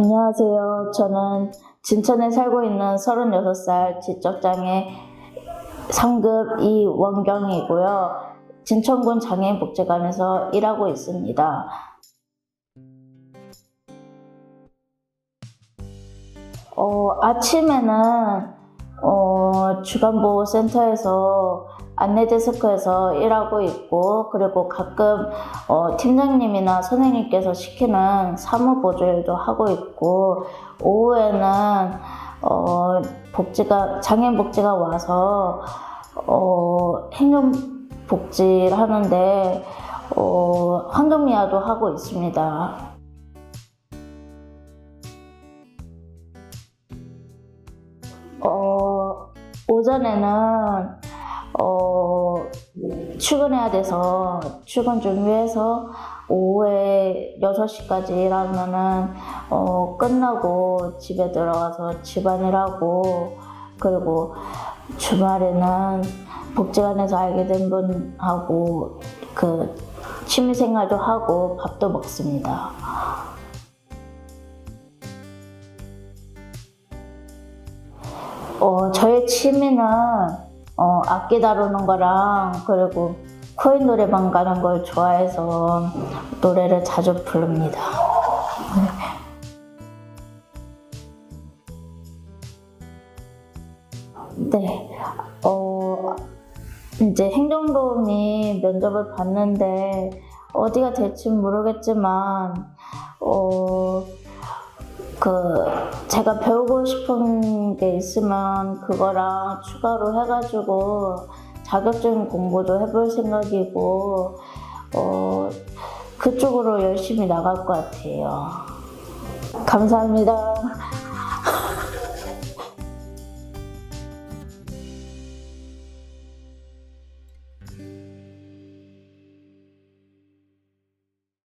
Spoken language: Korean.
안녕하세요. 저는 진천에 살고 있는 36살 지적장애 상급 이원경이고요. 진천군 장애인 복지관에서 일하고 있습니다. 어, 아침에는 어, 주간보호센터에서 안내 데스크에서 일하고 있고 그리고 가끔 어, 팀장님이나 선생님께서 시키는 사무 보조 일도 하고 있고 오후에는 어, 복지가 장애인 복지가 와서 어, 행정 복지를 하는데 어, 환경미화도 하고 있습니다. 어, 오전에는 어, 출근해야 돼서 출근 준비해서 오후에 6시까지 일하면은 어, 끝나고 집에 들어가서 집안일하고 그리고 주말에는 복지관에서 알게 된 분하고 그 취미생활도 하고 밥도 먹습니다. 어, 저의 취미는 어, 악기 다루는 거랑 그리고 코인 노래방 가는 걸 좋아해서 노래를 자주 부릅니다. 네, 어, 이제 행정도우미 면접을 봤는데 어디가 될지 모르겠지만 어, 그 제가 배우고 싶은 게 있으면 그거랑 추가로 해가지고 자격증 공부도 해볼 생각이고 어 그쪽으로 열심히 나갈 것 같아요. 감사합니다.